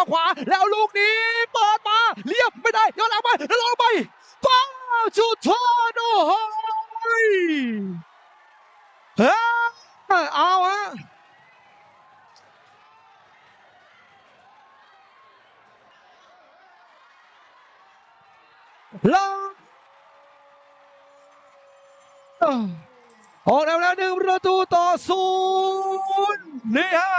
มาขวา แล้วลูกนี้เปิดมาเรียบไม่ได้ย้อนหลังไปแล้วลงไปป้าจุดโทษโอ้โหเฮ้ยเอาฮะลงออกแล้วแล้วหนึ่งประตูต่อศูนย์นี่ฮะ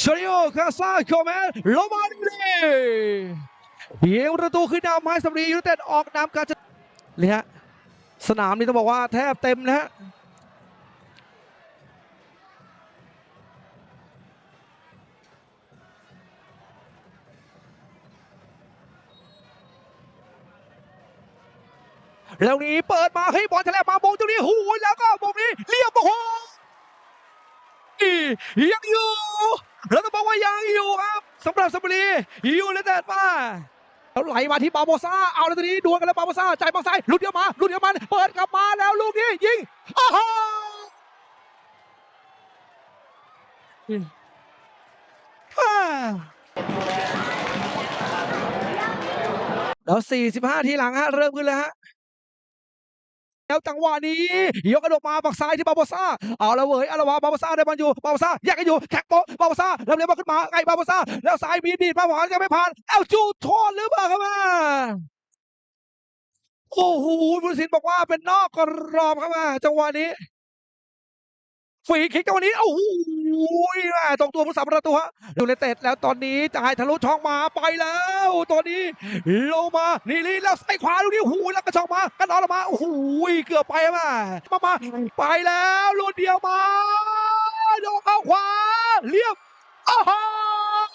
ชริโอคาซาโคเมนโรมานิลียิงประตูขึ้นนำให้สำลียูเต็ดออกนำการจะนี่ฮะสนามนี้ต้องบอกว่าแทบเต็มนะฮะแล้วนี้เปิดมาให้บอลทะเลมาโมงตรงนี้หูแล้วก็โมงนี้เรียบโอ้โหยังอยู่ แล้วต้องบอกว่ายังอยู่ครับสำหรับสมบุรีอยู่เลยแต่ป้าแล้วไหลมาที่บาโบซ่าเอาแล้วตอนนี้ดวลกันแล้วบาโบซ่าจ่ายบอลซ้ายลุดเดียวมาลุดเดียวมันเปิดกลับมาแล้วลูกนี้ยิงอ้าวอ่าแล้ว 45 ทีหลังฮะ เริ่มขึ้นแล้วฮะ แล้วจังหวะนี้ ยกกระโดดมาปักซ้ายที่บาโบซ่าเอาละเว้ยอาละวาบาโบซ่าได้บอลอยู่บาโบซ่าแยกกันอยู่แท็กโปบาโบซ่าเริ่มเลี้ยงบอลขึ้นมาไงบาโบซ่าแล้วซ้ายมีดีดมาหวังจะไม่ผ่านเอ้าจูทอนหรือเปล่าครับมาโอ้โหบุญสินบอกว่าเป็นนอกกรอบครับมาจังหวะนี้ ฟรีคิกจังหวะนี้โอ้โหแม่ตรงตัวผู้สาประตูฮะดูในเตะแล้วตอนนี้จ่ายทะลุช่องมาไปแล้วตอนนี้ลงมานี่ลีแล้วใส่ขวาลูกนี้หูแล้วกระชอกมากระนอนออกมาโอ้โหเกือบไปมามามาไปแล้วลูกเดียวมาโดนเข้าขวาเรียบอ้าว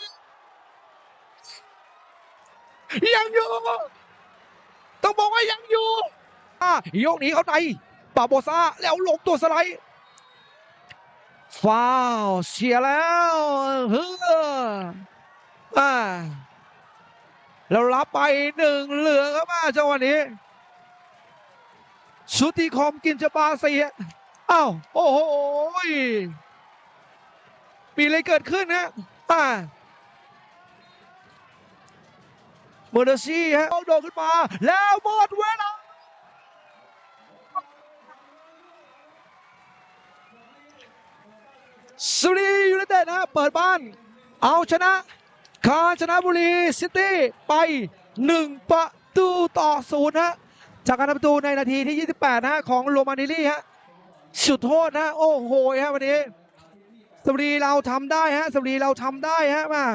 ยังอยู่ต้องบอกว่ายังอยู่อะยกหนีเขาในปาโบซาแล้วลงตัวสไลด์ ฟาวล์เสียแล้วเฮ้ออ่าแล้วรับไปหนึ่งเหลือครับมาจังหวะนี้ชุติคอมกินจะบาเซียอ้าวโอ้โหมีอะไรเกิดขึ้นฮะอ่าเมอร์เดซี่ฮะเอาโดดขึ้นมา แล้วหมดเวลา สุรียูไนเต็ดนะเปิดบ้าน เอาชนะกาญจนบุรีซิตี้ไป 1 ประตูต่อศูนย์ฮะจากการทำประตูในนาทีที่ 28 นะฮะของโรมานิลี่ฮะสุดโทษนะ โอ้โหฮะวันนี้สมรีเราทำได้ฮะสมรีเราทำได้ฮะมา